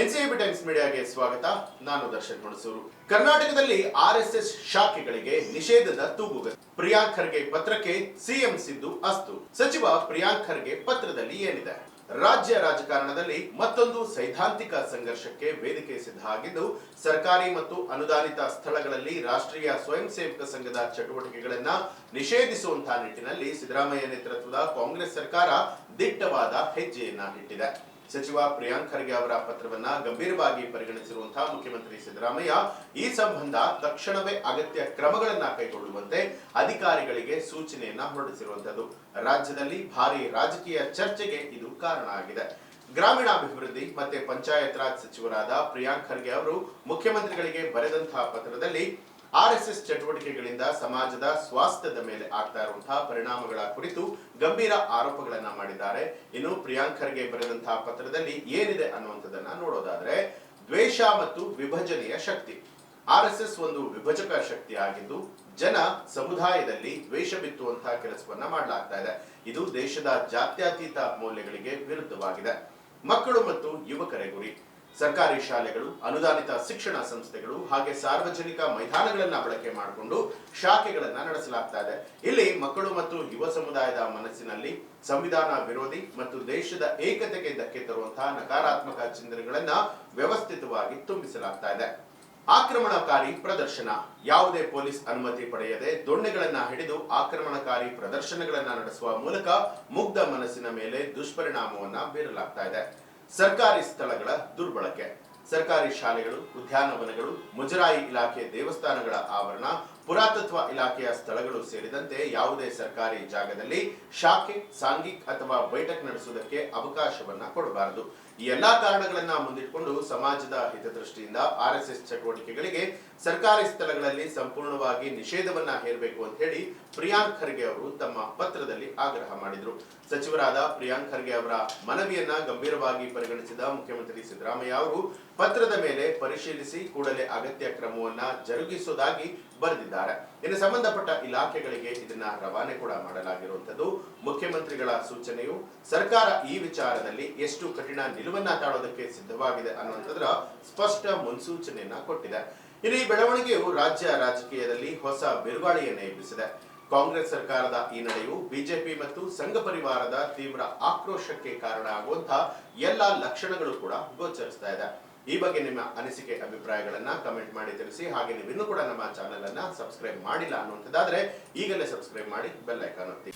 ಎನ್ಸಿಎಬಿ times ಮೀಡಿಯಾಗೆ ಸ್ವಾಗತ. ನಾನು ದರ್ಶನ್ ಹುಣಸೂರು. ಕರ್ನಾಟಕದಲ್ಲಿ ಆರ್ ಎಸ್ ಎಸ್ ಶಾಖೆಗಳಿಗೆ ನಿಷೇಧದ ತೂಗುಗ ಪ್ರಿಯಾಂಕ್ ಖರ್ಗೆ ಪತ್ರಕ್ಕೆ ಸಿಎಂ ಸಿದ್ದು ಅಸ್ತು. ಸಚಿವ ಪ್ರಿಯಾಂಕ್ ಖರ್ಗೆ ಪತ್ರದಲ್ಲಿ ಏನಿದೆ? ರಾಜ್ಯ ರಾಜಕಾರಣದಲ್ಲಿ ಮತ್ತೊಂದು ಸೈದ್ಧಾಂತಿಕ ಸಂಘರ್ಷಕ್ಕೆ ವೇದಿಕೆ ಸಿದ್ಧ ಆಗಿದ್ದು, ಸರ್ಕಾರಿ ಮತ್ತು ಅನುದಾನಿತ ಸ್ಥಳಗಳಲ್ಲಿ ರಾಷ್ಟ್ರೀಯ ಸ್ವಯಂ ಸೇವಕ ಸಂಘದ ಚಟುವಟಿಕೆಗಳನ್ನ ನಿಷೇಧಿಸುವಂತಹ ನಿಟ್ಟಿನಲ್ಲಿ ಸಿದ್ದರಾಮಯ್ಯ ನೇತೃತ್ವದ ಕಾಂಗ್ರೆಸ್ ಸರ್ಕಾರ ದಿಟ್ಟವಾದ ಹೆಜ್ಜೆಯನ್ನ ಇಟ್ಟಿದೆ. ಸಚಿವ ಪ್ರಿಯಾಂಕ್ ಖರ್ಗೆ ಅವರ ಪತ್ರವನ್ನ ಗಂಭೀರವಾಗಿ ಪರಿಗಣಿಸಿರುವಂತಹ ಮುಖ್ಯಮಂತ್ರಿ ಸಿದ್ದರಾಮಯ್ಯ, ಈ ಸಂಬಂಧ ತಕ್ಷಣವೇ ಅಗತ್ಯ ಕ್ರಮಗಳನ್ನ ಕೈಗೊಳ್ಳುವಂತೆ ಅಧಿಕಾರಿಗಳಿಗೆ ಸೂಚನೆಯನ್ನ ಹೊರಡಿಸಿರುವಂತದ್ದು. ರಾಜ್ಯದಲ್ಲಿ ಭಾರಿ ರಾಜಕೀಯ ಚರ್ಚೆಗೆ ಇದು ಕಾರಣ ಆಗಿದೆ. ಗ್ರಾಮೀಣಾಭಿವೃದ್ಧಿ ಮತ್ತೆ ಪಂಚಾಯತ್ ರಾಜ್ ಸಚಿವರಾದ ಪ್ರಿಯಾಂಕ್ ಖರ್ಗೆ ಅವರು ಮುಖ್ಯಮಂತ್ರಿಗಳಿಗೆ ಬರೆದಂತಹ ಪತ್ರದಲ್ಲಿ ಆರ್ಎಸ್ಎಸ್ ಚಟುವಟಿಕೆಗಳಿಂದ ಸಮಾಜದ ಸ್ವಾಸ್ಥ್ಯದ ಮೇಲೆ ಆಗ್ತಾ ಇರುವಂತಹ ಪರಿಣಾಮಗಳ ಕುರಿತು ಗಂಭೀರ ಆರೋಪಗಳನ್ನ ಮಾಡಿದ್ದಾರೆ. ಇನ್ನು ಪ್ರಿಯಾಂಕ್ ಖರ್ಗೆ ಬರೆದಂತಹ ಪತ್ರದಲ್ಲಿ ಏನಿದೆ ಅನ್ನುವಂಥದ್ದನ್ನ ನೋಡೋದಾದ್ರೆ, ದ್ವೇಷ ಮತ್ತು ವಿಭಜನೆಯ ಶಕ್ತಿ. ಆರ್ಎಸ್ಎಸ್ ಒಂದು ವಿಭಜಕ ಶಕ್ತಿ ಆಗಿದ್ದು, ಜನ ಸಮುದಾಯದಲ್ಲಿ ದ್ವೇಷ ಬಿತ್ತುವಂತಹ ಕೆಲಸವನ್ನ ಮಾಡಲಾಗ್ತಾ ಇದೆ. ಇದು ದೇಶದ ಜಾತ್ಯತೀತ ಮೌಲ್ಯಗಳಿಗೆ ವಿರುದ್ಧವಾಗಿದೆ. ಮಕ್ಕಳು ಮತ್ತು ಯುವಕರೇ ಗುರಿ. ಸರ್ಕಾರಿ ಶಾಲೆಗಳು, ಅನುದಾನಿತ ಶಿಕ್ಷಣ ಸಂಸ್ಥೆಗಳು ಹಾಗೆ ಸಾರ್ವಜನಿಕ ಮೈದಾನಗಳನ್ನ ಬಳಕೆ ಮಾಡಿಕೊಂಡು ಶಾಖೆಗಳನ್ನ ನಡೆಸಲಾಗ್ತಾ ಇದೆ. ಇಲ್ಲಿ ಮಕ್ಕಳು ಮತ್ತು ಯುವ ಸಮುದಾಯದ ಮನಸ್ಸಿನಲ್ಲಿ ಸಂವಿಧಾನ ವಿರೋಧಿ ಮತ್ತು ದೇಶದ ಏಕತೆಗೆ ಧಕ್ಕೆ ತರುವಂತಹ ನಕಾರಾತ್ಮಕ ಚಿಂತನೆಗಳನ್ನ ವ್ಯವಸ್ಥಿತವಾಗಿ ತುಂಬಿಸಲಾಗ್ತಾ ಇದೆ. ಆಕ್ರಮಣಕಾರಿ ಪ್ರದರ್ಶನ, ಯಾವುದೇ ಪೊಲೀಸ್ ಅನುಮತಿ ಪಡೆಯದೆ ದೊಣ್ಣೆಗಳನ್ನ ಹಿಡಿದು ಆಕ್ರಮಣಕಾರಿ ಪ್ರದರ್ಶನಗಳನ್ನ ನಡೆಸುವ ಮೂಲಕ ಮುಗ್ಧ ಮನಸ್ಸಿನ ಮೇಲೆ ದುಷ್ಪರಿಣಾಮವನ್ನ ಬೀರಲಾಗ್ತಾ ಇದೆ. ಸರ್ಕಾರಿ ಸ್ಥಳಗಳ ದುರ್ಬಳಕೆ. ಸರ್ಕಾರಿ ಶಾಲೆಗಳು ಉದ್ಯಾನವನಗಳು ಮುಜರಾಯಿ ಇಲಾಖೆ ದೇವಸ್ಥಾನಗಳ ಆವರಣ ಪುರಾತತ್ವ ಇಲಾಖೆಯ ಸ್ಥಳಗಳು ಸೇರಿದಂತೆ ಯಾವುದೇ ಸರ್ಕಾರಿ ಜಾಗದಲ್ಲಿ ಶಾಖೆ, ಸಾಂಘಿಕ್ ಅಥವಾ ಬೈಠಕ್ ನಡೆಸುವುದಕ್ಕೆ ಅವಕಾಶವನ್ನ ಕೊಡಬಾರದು. ಈ ಎಲ್ಲಾ ಕಾರಣಗಳನ್ನ ಮುಂದಿಟ್ಟುಕೊಂಡು ಸಮಾಜದ ಹಿತದೃಷ್ಟಿಯಿಂದ ಆರ್ಎಸ್ಎಸ್ ಚಟುವಟಿಕೆಗಳಿಗೆ ಸರ್ಕಾರಿ ಸ್ಥಳಗಳಲ್ಲಿ ಸಂಪೂರ್ಣವಾಗಿ ನಿಷೇಧವನ್ನ ಹೇರಬೇಕು ಅಂತ ಹೇಳಿ ಪ್ರಿಯಾಂಕ್ ಖರ್ಗೆ ಅವರು ತಮ್ಮ ಪತ್ರದಲ್ಲಿ ಆಗ್ರಹ ಮಾಡಿದ್ರು. ಸಚಿವರಾದ ಪ್ರಿಯಾಂಕ್ ಖರ್ಗೆ ಅವರ ಮನವಿಯನ್ನ ಗಂಭೀರವಾಗಿ ಪರಿಗಣಿಸಿದ ಮುಖ್ಯಮಂತ್ರಿ ಸಿದ್ದರಾಮಯ್ಯ ಅವರು ಪತ್ರದ ಮೇಲೆ ಪರಿಶೀಲಿಸಿ ಕೂಡಲೇ ಅಗತ್ಯ ಕ್ರಮವನ್ನ ಜರುಗಿಸುವುದಾಗಿ ಬರೆದಿದ್ದಾರೆ. ಇನ್ನು ಸಂಬಂಧಪಟ್ಟ ಇಲಾಖೆಗಳಿಗೆ ಇದನ್ನ ರವಾನೆ ಕೂಡ ಮಾಡಲಾಗಿರುವಂತದ್ದು ಮುಖ್ಯಮಂತ್ರಿಗಳ ಸೂಚನೆಯು ಸರ್ಕಾರ ಈ ವಿಚಾರದಲ್ಲಿ ಎಷ್ಟು ಕಠಿಣ ನಿಲುವನ್ನ ತಾಳೋದಕ್ಕೆ ಸಿದ್ಧವಾಗಿದೆ ಅನ್ನುವಂಥದ್ರ ಸ್ಪಷ್ಟ ಮುನ್ಸೂಚನೆಯನ್ನ ಕೊಟ್ಟಿದೆ. ಇನ್ನು ಈ ಬೆಳವಣಿಗೆಯು ರಾಜ್ಯ ರಾಜಕೀಯದಲ್ಲಿ ಹೊಸ ಬಿರುಗಾಳಿಯನ್ನ ಎಬ್ಬಿಸಿದೆ. ಕಾಂಗ್ರೆಸ್ ಸರ್ಕಾರದ ಈ ನಡೆಯು ಬಿಜೆಪಿ ಮತ್ತು ಸಂಘ ಪರಿವಾರದ ತೀವ್ರ ಆಕ್ರೋಶಕ್ಕೆ ಕಾರಣ ಆಗುವಂತಹ ಎಲ್ಲಾ ಲಕ್ಷಣಗಳು ಕೂಡ ಗೋಚರಿಸ್ತಾ ಇದೆ. ಈ ಬಗ್ಗೆ ನಿಮ್ಮ ಅನಿಸಿಕೆ, ಅಭಿಪ್ರಾಯಗಳನ್ನ ಕಮೆಂಟ್ ಮಾಡಿ ತಿಳಿಸಿ. ಹಾಗೆ ನೀವು ಇನ್ನೂ ಕೂಡ ನಮ್ಮ ಚಾನೆಲ್ ಅನ್ನ ಸಬ್ಸ್ಕ್ರೈಬ್ ಮಾಡಿಲ್ಲ ಅನ್ನುವಂಥದ್ದಾದ್ರೆ ಈಗಲೇ ಸಬ್ಸ್ಕ್ರೈಬ್ ಮಾಡಿ ಬೆಲ್ ಐಕಾನ್ ಒತ್ತಿ.